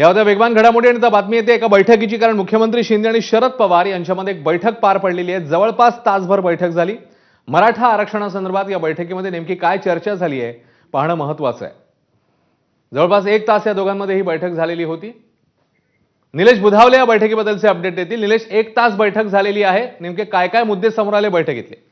या होत्या वेगवान घडामोडी आणि आता बातमी येते. एका बैठकीची कारण मुख्यमंत्री शिंदे आणि शरद पवार यांच्यामध्ये एक बैठक पार पडलेली आहे. जवळपास तासभर बैठक झाली. मराठा आरक्षणासंदर्भात या बैठकीमध्ये नेमकी काय चर्चा झाली आहे पाहणं महत्वाचं आहे. जवळपास एक तास या दोघांमध्ये ही बैठक झालेली होती. निलेश बुधावले या बैठकीबद्दलचे अपडेट देतील. निलेश एक तास बैठक झालेली आहे. नेमके काय काय मुद्दे समोर आले बैठकीतले?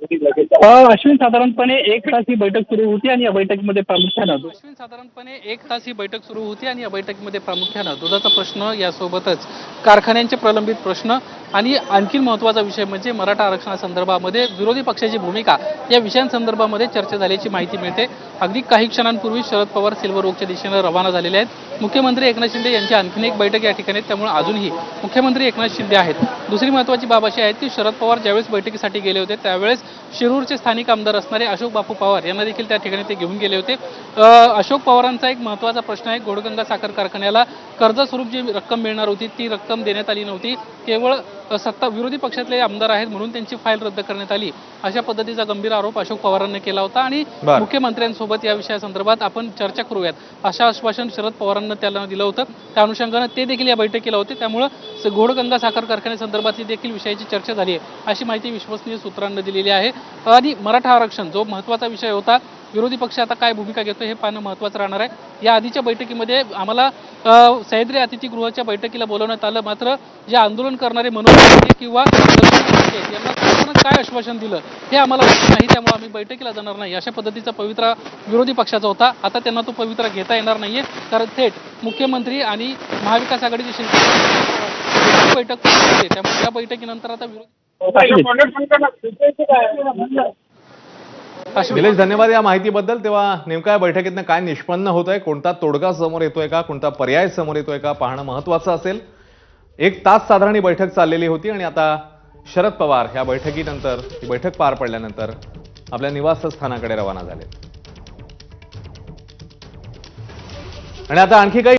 अश्विन साधारणपणे एक तास ही बैठक सुरू होती आणि या बैठकीमध्ये प्रामुख्यानं अश्विन साधारणपणे एक तास ही बैठक सुरू होती आणि या बैठकीमध्ये प्रामुख्यानं दुधाचा प्रश्न यासोबतच कारखान्यांचे प्रलंबित प्रश्न आणि आणखी महत्त्वाचा विषय म्हणजे मराठा आरक्षणासंदर्भामध्ये विरोधी पक्षाची भूमिका या विषयांसंदर्भामध्ये चर्चा झाल्याची माहिती मिळते. अगदी काही क्षणांपूर्वी शरद पवार सिल्वर ओकच्या दिशेनं रवाना झालेले आहेत. मुख्यमंत्री एकनाथ शिंदे यांची आणखीन एक बैठक या ठिकाणी त्यामुळे अजूनही मुख्यमंत्री एकनाथ शिंदे आहेत. दुसरी महत्त्वाची बाब अशी आहे की शरद पवार ज्यावेळेस बैठकीसाठी गेले होते त्यावेळेस शिरूरचे स्थानिक आमदार असणारे अशोक बापू पवार यांना देखील त्या ठिकाणी ते घेऊन गेले होते. अशोक पवारांचा एक महत्त्वाचा प्रश्न आहे. घोडगंगा साखर कारखान्याला कर्ज स्वरूप जी रक्कम मिळणार होती ती रक्कम देण्यात आली नव्हती. केवळ सत्ता विरोधी पक्षातले आमदार आहेत म्हणून त्यांची फाईल रद्द करण्यात आली. अशा पद्धतीचा गंभीर आरोप अशोक पवारांनी केला होता आणि. मुख्यमंत्र्यांसोबत या विषयासंदर्भात आपण चर्चा करूयात. अशा आश्वासन शरद पवारांना त्याला दिलं होतं. त्या अनुषंगानं ते देखील या बैठकीला होते. त्यामुळं घोडगंगा साखर कारखान्यासंदर्भातली देखील विषयाची चर्चा झाली आहे. अशी माहिती विश्वसनीय सूत्रांनी दिलेली आहे. आणि मराठा आरक्षण जो महत्त्वाचा विषय होता विरोधी पक्ष आता काय भूमिका घेतो हे पाहणं महत्त्वाचं राहणार आहे. या आधीच्या बैठकीमध्ये आम्हाला सह्याद्री अतिथीगृहाच्या बैठकीला बोलवण्यात आलं. मात्र जे आंदोलन करणारे मनोरंजन किंवा यांना शासनानं काय आश्वासन दिलं हे आम्हाला नाही त्यामुळे आम्ही बैठकीला जाणार नाही. अशा पद्धतीचा पवित्रा विरोधी पक्षाचा होता. आता त्यांना तो पवित्रा घेता येणार नाहीये. कारण थेट मुख्यमंत्री आणि महाविकास आघाडीचे शिल्प बैठक त्यामुळे या बैठकीनंतर आता विरोधी हो, निलेश धन्यवाद या माहितीबद्दल. तेव्हा नेमका या बैठकीतनं काय निष्पन्न होत आहे कोणता तोडगा समोर येतोय का? कोणता पर्याय समोर येतोय का? पाहणं महत्वाचं असेल. एक तास साधारण ही बैठक चाललेली होती आणि आता शरद पवार ह्या बैठकीनंतर ही बैठक पार पडल्यानंतर आपल्या निवासस्थानाकडे रवाना झाले आणि आता आणखी काही